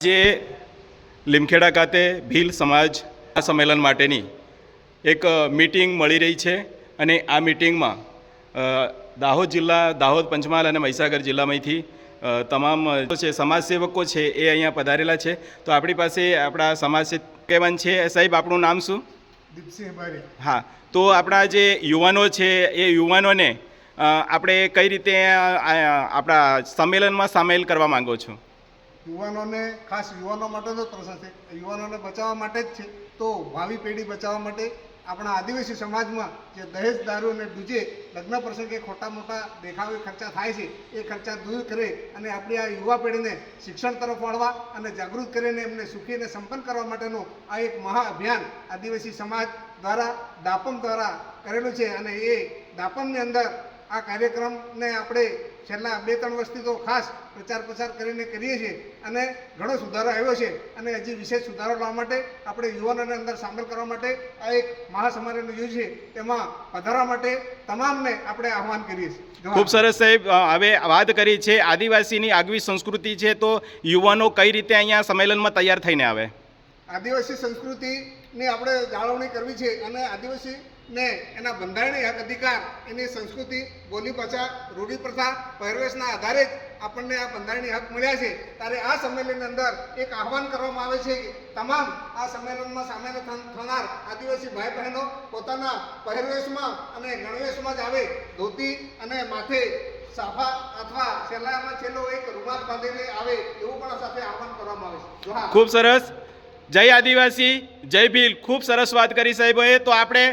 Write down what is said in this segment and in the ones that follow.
જે લીમખેડા ખાતે ભીલ સમાજ સંમેલન માટેની એક મીટિંગ મળી રહી છે અને આ મીટિંગમાં દાહોદ જિલ્લા દાહોદ પંચમહાલ અને મહીસાગર જિલ્લામાંથી તમામ છે સમાજસેવકો છે એ અહીંયા પધારેલા છે. તો આપણી પાસે આપણા સમાજ કેવન છે. સાહેબ આપણું નામ શું? દીપસિંહ હા. તો આપણા જે યુવાનો છે એ યુવાનોને આપણે કઈ રીતે આપણા સંમેલનમાં સામેલ કરવા માંગો છો? યુવાનોને, ખાસ યુવાનો માટેનો જ પ્રશ્ન છે, યુવાનોને બચાવવા માટે જ છે. તો ભાવિ પેઢી બચાવવા માટે આપણા આદિવાસી સમાજમાં જે દહેજ દારૂ અને ડુજે લગ્ન પ્રસંગે ખોટા મોટા દેખાવે, ખર્ચા થાય છે, એ ખર્ચા દૂર કરે અને આપણી આ યુવા પેઢીને શિક્ષણ તરફ વળવા અને જાગૃત કરીને એમને સુખી અને સંપન્ન કરવા માટેનું આ એક મહા અભિયાન આદિવાસી સમાજ દ્વારા દાપમ દ્વારા કરેલું છે અને એ દાપમની અંદર આ કાર્યક્રમને આપણે છેલ્લા બે ત્રણ વર્ષથી તો ખાસ પ્રચાર પ્રસાર કરીને કરીએ છીએ અને ઘણો સુધારો આવ્યો છે અને હજી વિશેષ સુધારો લાવવા માટે આપણે યુવાનોને અંદર સામેલ કરવા માટે આ એક મહાસમારોહનું યોજ્યું છે. તેમાં પધારવા માટે તમામને આપણે આહવાન કરીએ છીએ. ખૂબ સરસ સાહેબ હવે વાત કરી છે આદિવાસીની આગવી સંસ્કૃતિ છે તો યુવાનો કઈ રીતે અહીંયા સંમેલનમાં તૈયાર થઈને આવે? આદિવાસી સંસ્કૃતિની આપણે જાળવણી કરવી છે અને આદિવાસીને એના બંધારણીય હક અધિકાર, એની સંસ્કૃતિ, બોલી ભાષા રૂઢિ પ્રથા, પહેરવેશના આધારે જ આપણને આ બંધારણીય હક મળ્યા છે. ત્યારે આ સંમેલનની અંદર એક આહવાન કરવામાં આવે છે કે તમામ આ સંમેલનમાં સામેલ થનાર આદિવાસી ભાઈ બહેનો પોતાના પહેરવેશમાં અને ગણવેશમાં જ આવે. ધોતી અને માથે સાફા અથવા છેલ્લામાં છેલ્લો એક રૂમાલ બાંધીને આવે એવું પણ સાથે આહવાન કરવામાં આવે છે. ખૂબ સરસ. જય આદિવાસી, જય ભીલ. ખૂબ સરસ વાત કરી સાહેબોએ. તો આપણે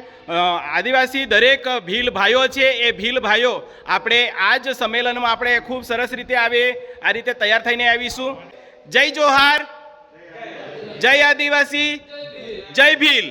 આદિવાસી દરેક ભીલ ભાઈઓ છે એ ભીલ ભાઈઓ. આપણે આ જ સંમેલનમાં આપણે ખૂબ સરસ રીતે આવે, આ રીતે તૈયાર થઈને આવીશું. જય જોહાર. જય આદિવાસી. જય ભીલ.